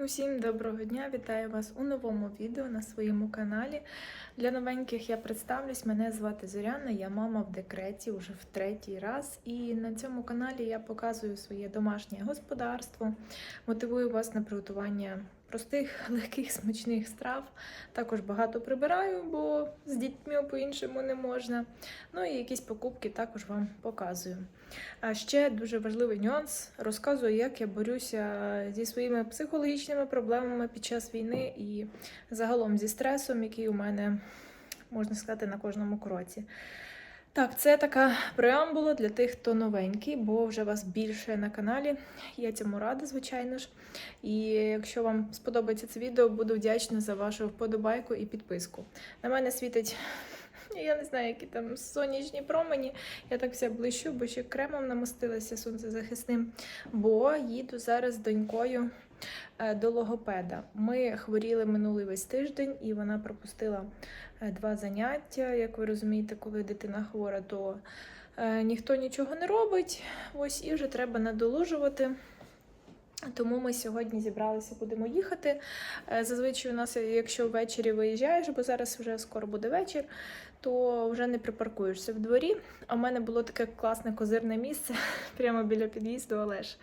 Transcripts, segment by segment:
Усім доброго дня! Вітаю вас у новому відео на своєму каналі. Для новеньких я представлюсь. Мене звати Зоряна, я мама в декреті вже в третій раз. І на цьому каналі я показую своє домашнє господарство, мотивую вас на приготування простих, легких, смачних страв. Також багато прибираю, бо з дітьми по-іншому не можна. Ну і якісь покупки також вам показую. А ще дуже важливий нюанс розказую, як я борюся зі своїми психологічними проблемами під час війни і загалом зі стресом, який у мене можна сказати на кожному кроці. Так, це така преамбула для тих, хто новенький, бо вже вас більше на каналі. Я цьому рада, звичайно ж. І якщо вам сподобається це відео, буду вдячна за вашу вподобайку і підписку. На мене світить. Я не знаю, які там сонячні промені. Я так вся блищу, бо ще кремом намастилася сонцезахисним. Бо їду зараз з донькою до логопеда. Ми хворіли минулий весь тиждень, і вона пропустила е, два заняття. Як ви розумієте, коли дитина хвора, то е, ніхто нічого не робить. Ось і вже треба надолужувати. Тому ми сьогодні зібралися, будемо їхати. Е, Зазвичай у нас, якщо ввечері виїжджаєш, бо зараз вже скоро буде вечір, то вже не припаркуєшся в дворі. А в мене було таке класне козирне місце прямо біля під'їзду, але ж,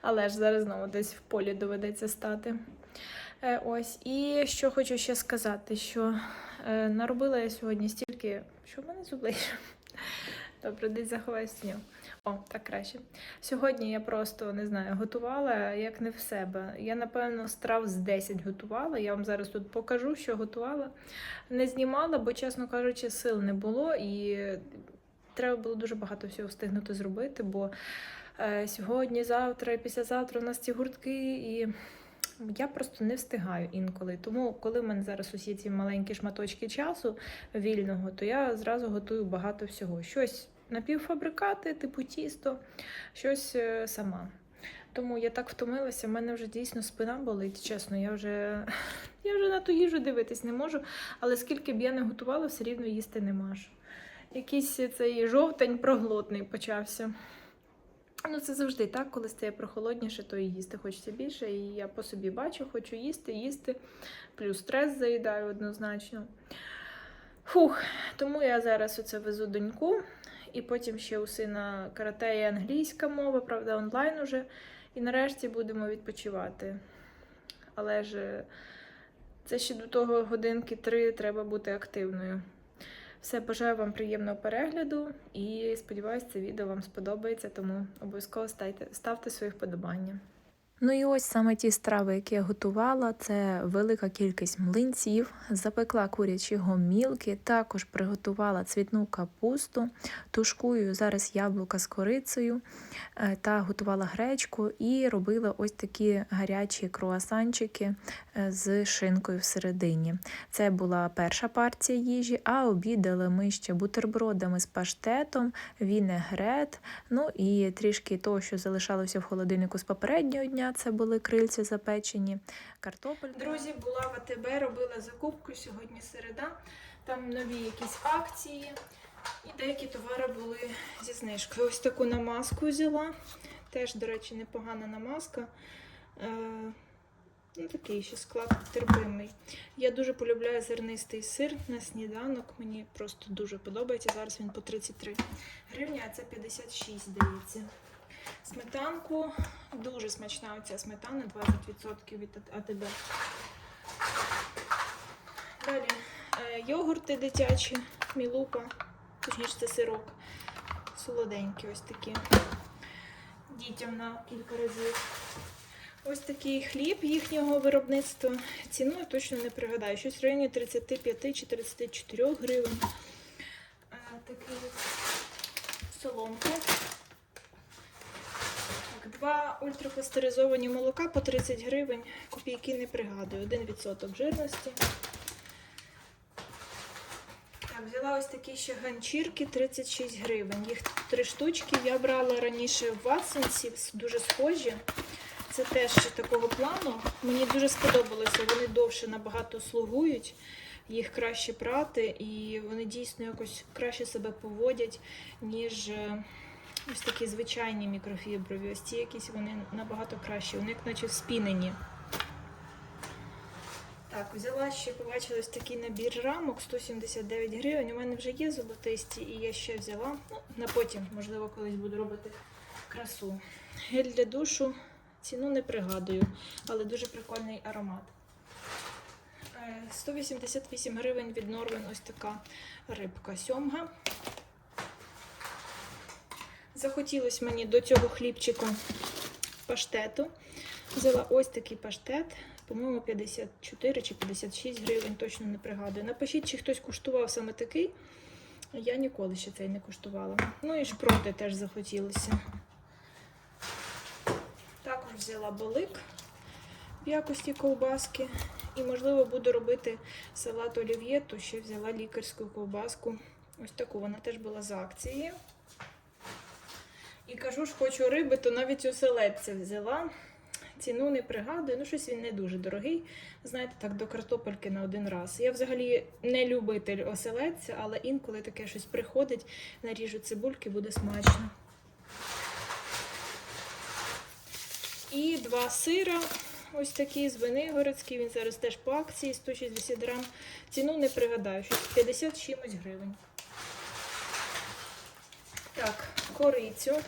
але ж зараз знову десь в полі доведеться стати. Е, Ось. І що хочу ще сказати, що е, наробила я сьогодні стільки, що в мене з обличчям. Добре, десь заховаю сню. О, так краще. Сьогодні я просто не знаю, готувала як не в себе. Я, напевно, страв з 10 готувала. Я вам зараз тут покажу, що готувала. Не знімала, бо, чесно кажучи, сил не було і треба було дуже багато всього встигнути зробити, бо е, сьогодні, завтра і післязавтра у нас ці гуртки і. Я просто не встигаю інколи. Тому, коли в мене зараз усі ці маленькі шматочки часу вільного, то я зразу готую багато всього. Щось напівфабрикати, типу тісто, щось е, сама. Тому я так втомилася, в мене вже дійсно спина болить, чесно, я вже, я вже на ту їжу дивитись не можу, але скільки б я не готувала, все рівно їсти не можу. Якийсь цей жовтень проглотний почався. Ну, це завжди так, коли стає прохолодніше, то і їсти хочеться більше. І я по собі бачу, хочу їсти, їсти, плюс стрес заїдаю однозначно. Фух, тому я зараз оце везу доньку, і потім ще у сина карате і англійська мова, правда, онлайн уже. І нарешті будемо відпочивати. Але ж е, це ще до того годинки три треба бути активною. Все, бажаю вам приємного перегляду і сподіваюся, це відео вам сподобається, тому обов'язково ставте, свої вподобання. Ну і ось саме ті страви, які я готувала, це велика кількість млинців, запекла курячі гомілки, також приготувала цвітну капусту, тушкую зараз яблука з корицею е, та готувала гречку і робила ось такі гарячі круасанчики е, з шинкою всередині. Це була перша партія їжі, а обідали ми ще бутербродами з паштетом, вінегрет, ну і трішки того, що залишалося в холодильнику з попереднього дня. Це були крильці запечені, картопель. Друзі, була в АТБ, робила закупку сьогодні середа. Там нові якісь акції. І деякі товари були зі знижкою. Ось таку намазку взяла. Теж, до речі, непогана намазка. Е, ну, такий ще склад терпимий. Я дуже полюбляю зернистий сир на сніданок. Мені просто дуже подобається. Зараз він по 33 гривні, а це 56, здається. Сметанку. Дуже смачна оця сметана, 20% від АТБ. Далі е, йогурти дитячі, мілупа, точніше це сирок. Солоденькі ось такі. Дітям на кілька разів. Ось такий хліб їхнього виробництва. Ціну я точно не пригадаю. Щось в районі 35 чи 34 гривень. Е, Такі соломки. Два ультрапастеризовані молока по 30 гривень. Копійки не пригадую. 1% жирності. Так, взяла ось такі ще ганчірки 36 гривень. Їх три штучки. Я брала раніше в Ватсонсі, дуже схожі. Це теж такого плану. Мені дуже сподобалося. Вони довше набагато слугують, їх краще прати, і вони дійсно якось краще себе поводять, ніж е, ось такі звичайні мікрофіброві. Ось ці якісь вони набагато кращі. Вони як наче вспінені. Так, взяла ще, побачила ось такий набір рамок 179 гривень. У мене вже є золотисті, і я ще взяла. Ну, на потім, можливо, колись буду робити красу. Гель для душу. Ціну не пригадую, але дуже прикольний аромат. Е, 188 гривень від Норвен ось така рибка сьомга. Захотілося мені до цього хлібчику паштету. Взяла ось такий паштет, по-моєму, 54 чи 56 гривень, точно не пригадую. Напишіть, чи хтось куштував саме такий. Я ніколи ще цей не куштувала. Ну і шпроти теж захотілося. Також взяла болик в якості ковбаски. І, можливо, буду робити салат олів'є, то ще взяла лікарську ковбаску. Ось таку, вона теж була за акцією. І кажу ж, хочу риби, то навіть оселедця взяла. Ціну не пригадую, ну щось він не дуже дорогий. Знаєте, так до картопельки на один раз. Я взагалі не любитель оселедця, але інколи таке щось приходить, наріжу цибульки, буде смачно. І два сира. Ось такий з Венигородський, він зараз теж по акції 160 грам. Ціну не пригадаю, щось 50 чимось гривень. Так, корицю.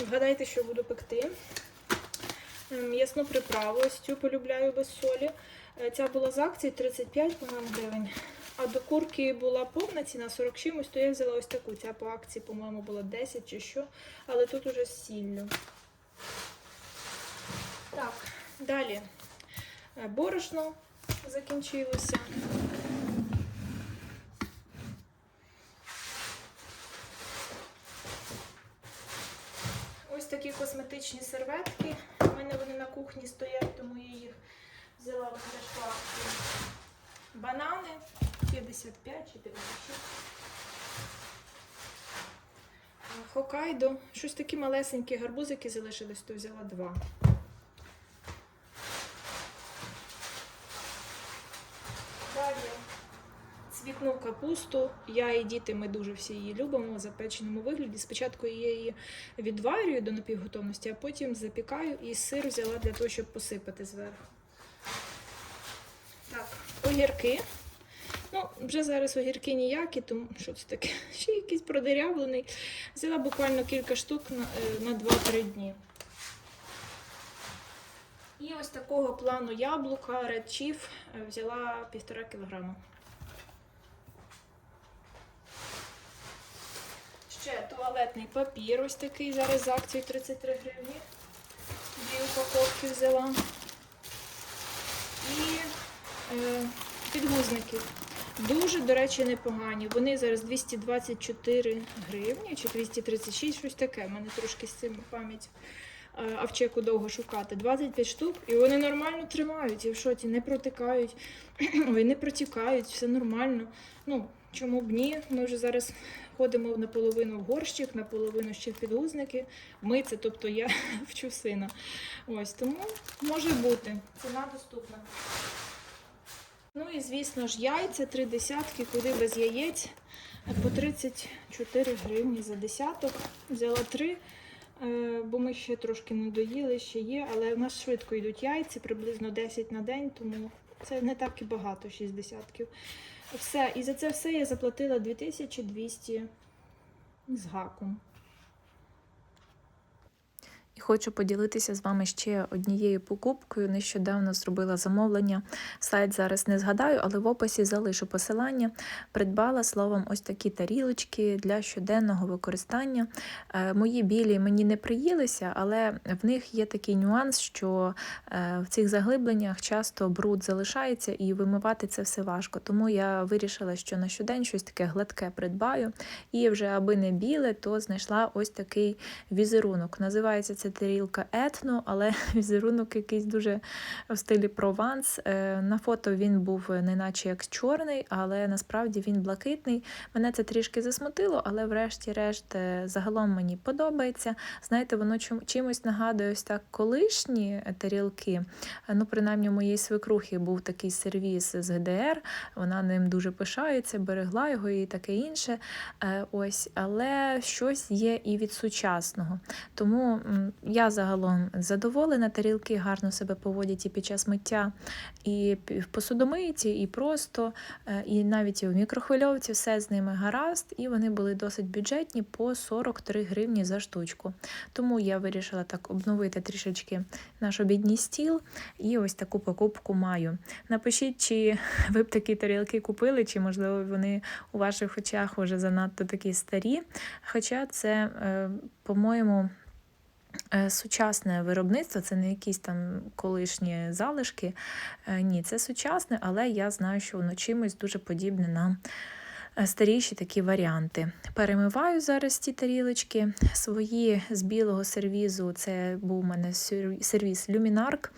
Вгадайте, що буду пекти. Ем, М'ясну приправу, ось полюбляю без солі. Е, Ця була з акції 35 по-моєму, гривень. А до курки була повна ціна 40 чимось, то я взяла ось таку. Ця по акції, по-моєму, була 10 чи що, але тут уже з сіллю. Так, далі. Е, Борошно закінчилося. Ось такі косметичні серветки. У мене вони на кухні стоять, тому я їх взяла в по. Банани 55 чи 56. Хокайдо. Щось такі малесенькі гарбузики залишились, то взяла два. Далі цвітну капусту. Я і діти, ми дуже всі її любимо в запеченому вигляді. Спочатку я її відварюю до напівготовності, а потім запікаю і сир взяла для того, щоб посипати зверху. Так, огірки. Ну, вже зараз огірки ніякі, тому що це таке? Ще якийсь продерявлений. Взяла буквально кілька штук на, е, на 2-3 дні. І ось такого плану яблука е, взяла 1,5 кілограма. Ще туалетний папір, ось такий зараз з акцією 33 гривні. Дві упаковки взяла. І е, підгузники. Дуже, до речі, непогані. Вони зараз 224 гривні чи 236, щось таке. У мене трошки з цим пам'ять. Е, А в чеку довго шукати. 25 штук, і вони нормально тримають. І в шоті не протикають, ой, не протікають, все нормально. Ну, чому б ні? Ми вже зараз ходимо наполовину в горщик, наполовину ще в підгузники. Ми це, тобто я вчу сина. Ось тому може бути. Ціна доступна. Ну і звісно ж, яйця, три десятки, куди без яєць. По 34 гривні за десяток. Взяла три, е, бо ми ще трошки не доїли, ще є, але в нас швидко йдуть яйці, приблизно 10 на день, тому це не так і багато, 6 десятків. Все, і за це все я заплатила 2200 з гаком. І хочу поділитися з вами ще однією покупкою. Нещодавно зробила замовлення. Сайт зараз не згадаю, але в описі залишу посилання. Придбала словом ось такі тарілочки для щоденного використання. Е, Мої білі мені не приїлися, але в них є такий нюанс, що е, в цих заглибленнях часто бруд залишається і вимивати це все важко. Тому я вирішила, що на щодень щось таке гладке придбаю. І вже аби не біле, то знайшла ось такий візерунок. Називається це тарілка етно, але візерунок якийсь дуже в стилі прованс. Е, На фото він був неначе як чорний, але насправді він блакитний. Мене це трішки засмутило, але врешті-решт е, загалом мені подобається. Знаєте, воно чимось нагадує ось так колишні тарілки. Е, Ну, принаймні, у моєї свекрухи був такий сервіс з ГДР. Вона ним дуже пишається, берегла його і таке інше. Е, Ось, але щось є і від сучасного. Тому я загалом задоволена, тарілки гарно себе поводять і під час миття, і в посудомийці, і просто, е, і навіть і в мікрохвильовці все з ними гаразд, і вони були досить бюджетні по 43 гривні за штучку. Тому я вирішила так обновити трішечки наш обідній стіл і ось таку покупку маю. Напишіть, чи ви б такі тарілки купили, чи можливо вони у ваших очах вже занадто такі старі. Хоча це, е, по-моєму, сучасне виробництво, це не якісь там колишні залишки. Е, Ні, це сучасне, але я знаю, що воно чимось дуже подібне на е, старіші такі варіанти. Перемиваю зараз ті тарілочки. Свої з білого сервізу. Це був у мене сер- сервіз Люмінарк.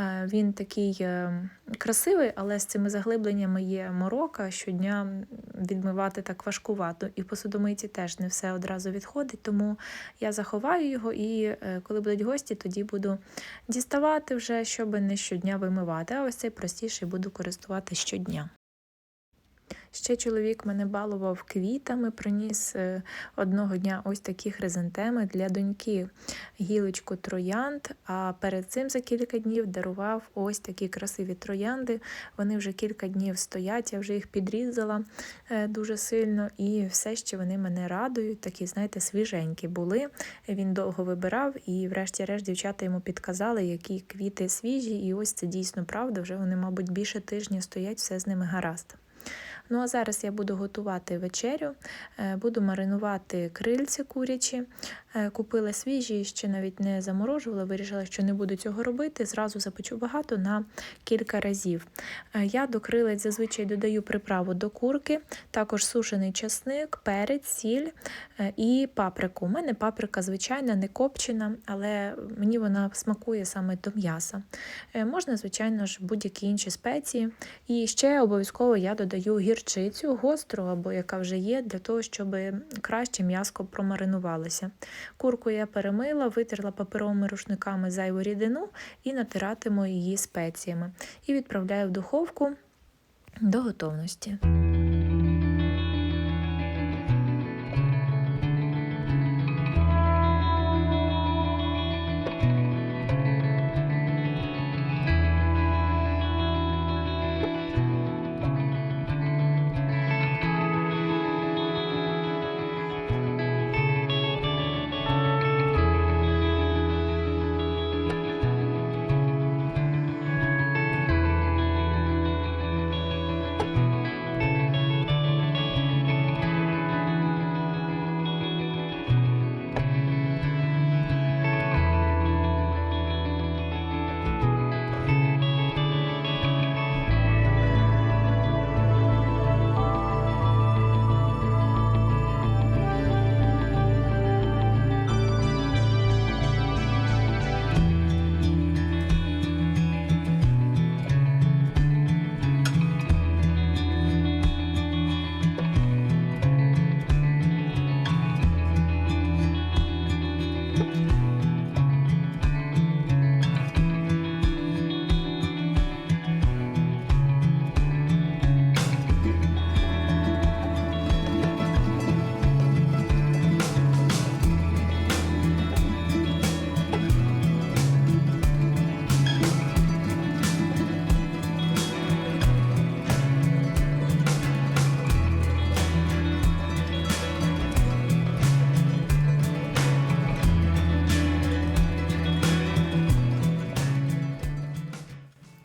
Е, Він такий е, красивий, але з цими заглибленнями є морока. Щодня відмивати так важкувато. І в посудомийці теж не все одразу відходить, тому я заховаю його і е, коли будуть гості, тоді буду діставати вже, щоб не щодня вимивати. А ось цей простіший буду користувати щодня. Ще чоловік мене балував квітами, приніс е, одного дня ось такі хризантеми для доньки гілочку троянд. А перед цим за кілька днів дарував ось такі красиві троянди. Вони вже кілька днів стоять, я вже їх підрізала е, дуже сильно, і все ще вони мене радують. Такі, знаєте, свіженькі були. Він довго вибирав, і, врешті-решт, дівчата йому підказали, які квіти свіжі, і ось це дійсно правда. Вже вони, мабуть, більше тижня стоять, все з ними гаразд. Ну а зараз я буду готувати вечерю, е, буду маринувати крильці курячі. Е, Купила свіжі, ще навіть не заморожувала, вирішила, що не буду цього робити. Зразу запечу багато на кілька разів. Е, Я до крилець зазвичай додаю приправу до курки, також сушений часник, перець, сіль і паприку. У мене паприка звичайна, не копчена, але мені вона смакує саме до м'яса. Можна, звичайно ж, будь-які інші спеції. І ще обов'язково я додаю гірчицю, гостру або яка вже є, для того, щоб краще м'яско промаринувалося. Курку я перемила, витерла паперовими рушниками зайву рідину і натиратиму її спеціями. І відправляю в духовку до готовності.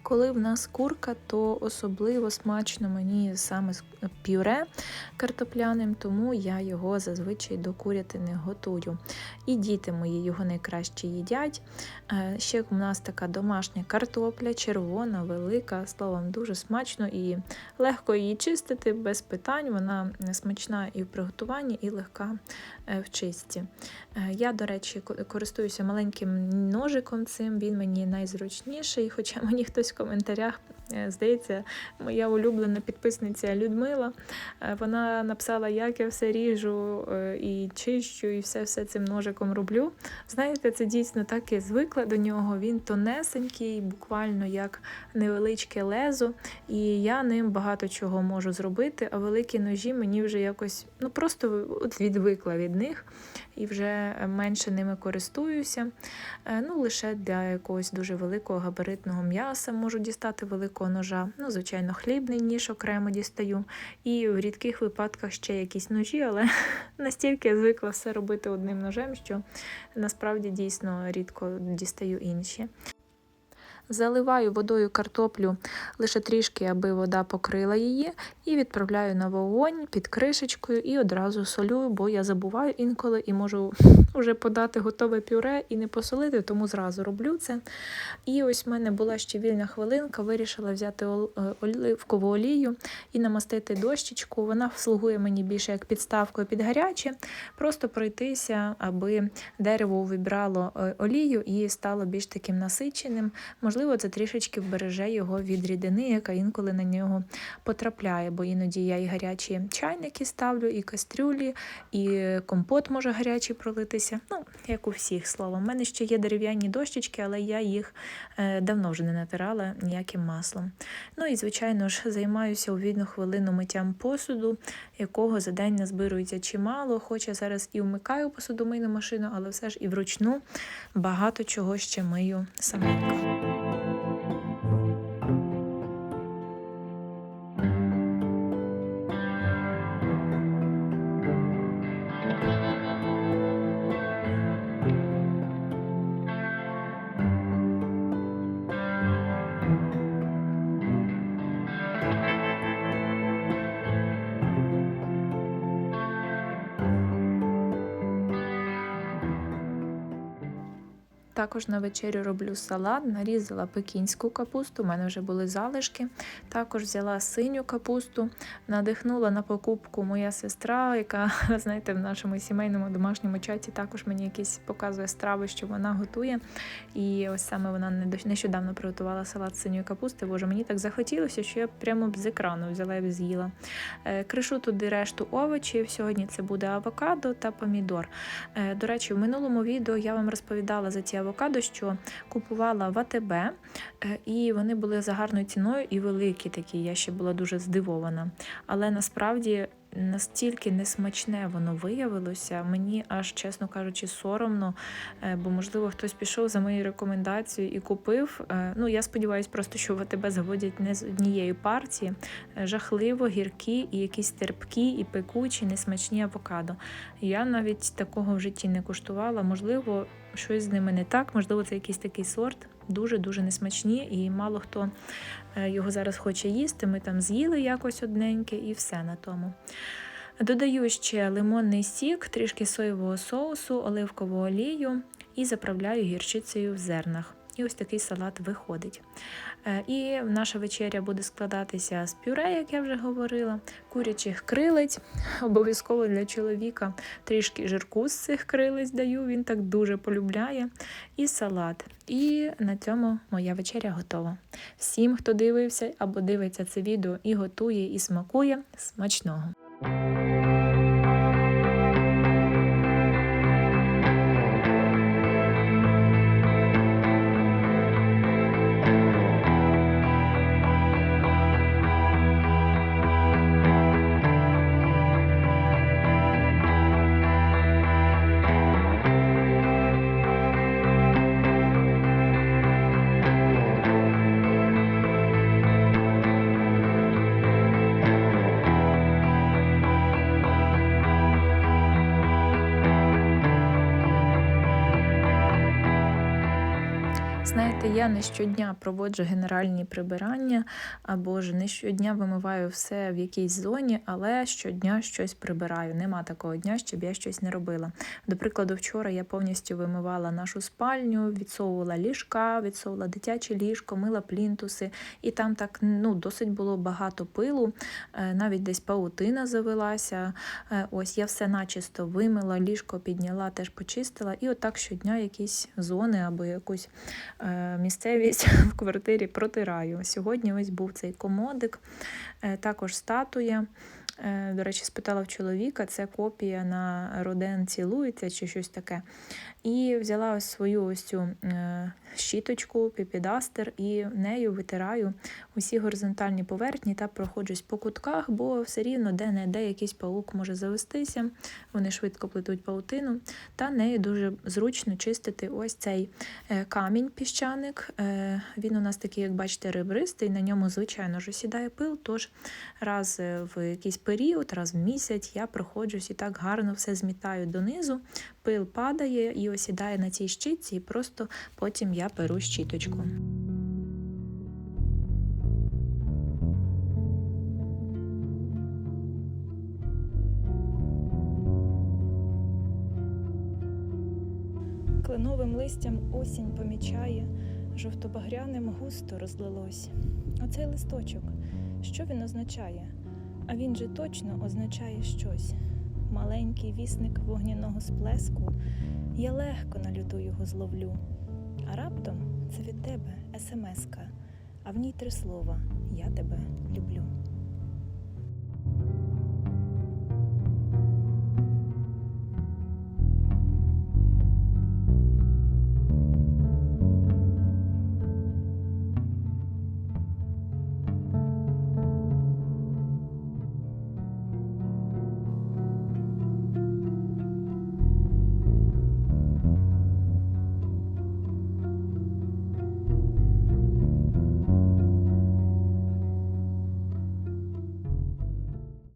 Коли в нас курка, то особливо смачно мені саме з пюре картопляним, тому я його зазвичай до курятини готую. І діти мої його найкраще їдять. Е, Ще у нас така домашня картопля, червона, велика, словом, дуже смачно і легко її чистити без питань. Вона смачна і в приготуванні, і легка е, в чисті. Е, Я, до речі, користуюся маленьким ножиком цим, він мені найзручніший, хоча мені хтось в коментарях, е, здається, моя улюблена підписниця Людмила, е, вона написала, як я все ріжу і чищу, і все, все цим ножиком роблю. Знаєте, це дійсно так і звикла до нього. Він тонесенький, буквально як невеличке лезо, і я ним багато чого можу зробити, а великі ножі мені вже якось ну просто відвикла від них. І вже менше ними користуюся. Е, Ну, лише для якогось дуже великого габаритного м'яса можу дістати великого ножа. Ну, звичайно, хлібний ніж окремо дістаю. І в рідких випадках ще якісь ножі, але настільки я звикла все робити одним ножем, що насправді дійсно рідко дістаю інші. Заливаю водою картоплю лише трішки, аби вода покрила її, і відправляю на вогонь під кришечкою і одразу солю, бо я забуваю інколи і можу вже подати готове пюре і не посолити, тому зразу роблю це. І ось в мене була ще вільна хвилинка, вирішила взяти е, оливкову олію і намастити дощечку. Вона слугує мені більше як підставкою під гаряче, просто пройтися, аби дерево вибрало е, олію і стало більш таким насиченим. Можливо, це трішечки вбереже його від рідини, яка інколи на нього потрапляє, бо іноді я і гарячі чайники ставлю, і кастрюлі, і компот може гарячий пролитися. Ну, як у всіх словом. У мене ще є дерев'яні дощечки, але я їх е, давно вже не натирала ніяким маслом. Ну і, звичайно ж, займаюся у вільну хвилину миттям посуду, якого за день назбирується чимало. Хоч я зараз і вмикаю посудомийну машину, але все ж і вручну багато чого ще мию саменька. Також на вечерю роблю салат, нарізала пекінську капусту, у мене вже були залишки. Також взяла синю капусту, надихнула на покупку моя сестра, яка, знаєте, в нашому сімейному домашньому чаті також мені якісь показує страви, що вона готує. І ось саме вона нещодавно приготувала салат з синьої капусти. Боже, мені так захотілося, що я прямо з екрану взяла і з'їла. Е, Кришу туди решту овочів. Сьогодні це буде авокадо та помідор. Е, До речі, в минулому відео я вам розповідала за ті авокадо, що купувала в АТБ, е, і вони були за гарною ціною і великі такі. Я ще була дуже здивована. Але насправді настільки несмачне воно виявилося, мені аж, чесно кажучи, соромно, е, бо можливо хтось пішов за моєю рекомендацією і купив. Е, Ну я сподіваюся, просто що в АТБ заводять не з однієї партії. Жахливо гіркі і якісь терпкі, і пекучі, несмачні авокадо. Я навіть такого в житті не куштувала. Можливо, щось з ними не так, можливо, це якийсь такий сорт. Дуже-дуже несмачні, і мало хто е, його зараз хоче їсти. Ми там з'їли якось одненьке і все на тому. Додаю ще лимонний сік, трішки соєвого соусу, оливкову олію і заправляю гірчицею в зернах. І ось такий салат виходить. Е, І наша вечеря буде складатися з пюре, як я вже говорила, курячих крилець, обов'язково для чоловіка трішки жирку з цих крилець даю, він так дуже полюбляє. І салат. І на цьому моя вечеря готова. Всім, хто дивився або дивиться це відео і готує, і смакує, смачного! Знаєте, я не щодня проводжу генеральні прибирання, або ж не щодня вимиваю все в якійсь зоні, але щодня щось прибираю. Нема такого дня, щоб я щось не робила. До прикладу, вчора я повністю вимивала нашу спальню, відсовувала ліжка, відсовувала дитяче ліжко, мила плінтуси, і там так ну, досить було багато пилу, е, навіть десь паутина завелася. Е, Ось я все начисто вимила, ліжко підняла, теж почистила, і отак щодня якісь зони або якусь е, місцевість в квартирі протираю. Сьогодні ось був цей комодик, е, також статуя. Е, До речі, спитала в чоловіка, це копія на Роден цілується чи щось таке. І взяла ось свою ось цю е, щіточку, піпідастер, і нею витираю усі горизонтальні поверхні та проходжусь по кутках, бо все рівно де-не-де якийсь паук може завестися, вони швидко плетуть паутину, та нею дуже зручно чистити ось цей е, камінь піщаник. Е, Він у нас такий, як бачите, ребристий, на ньому, звичайно ж, осідає пил, тож раз в якийсь період, раз в місяць я проходжусь і так гарно все змітаю донизу, пил падає і осідає на цій щітці, і просто потім я перу щіточку. Кленовим листям осінь помічає, жовтобагряним густо розлилось. Оцей листочок, що він означає? А він же точно означає щось. Маленький вісник вогняного сплеску, я легко на люту його зловлю. А раптом це від тебе смска, а в ній три слова Я тебе люблю.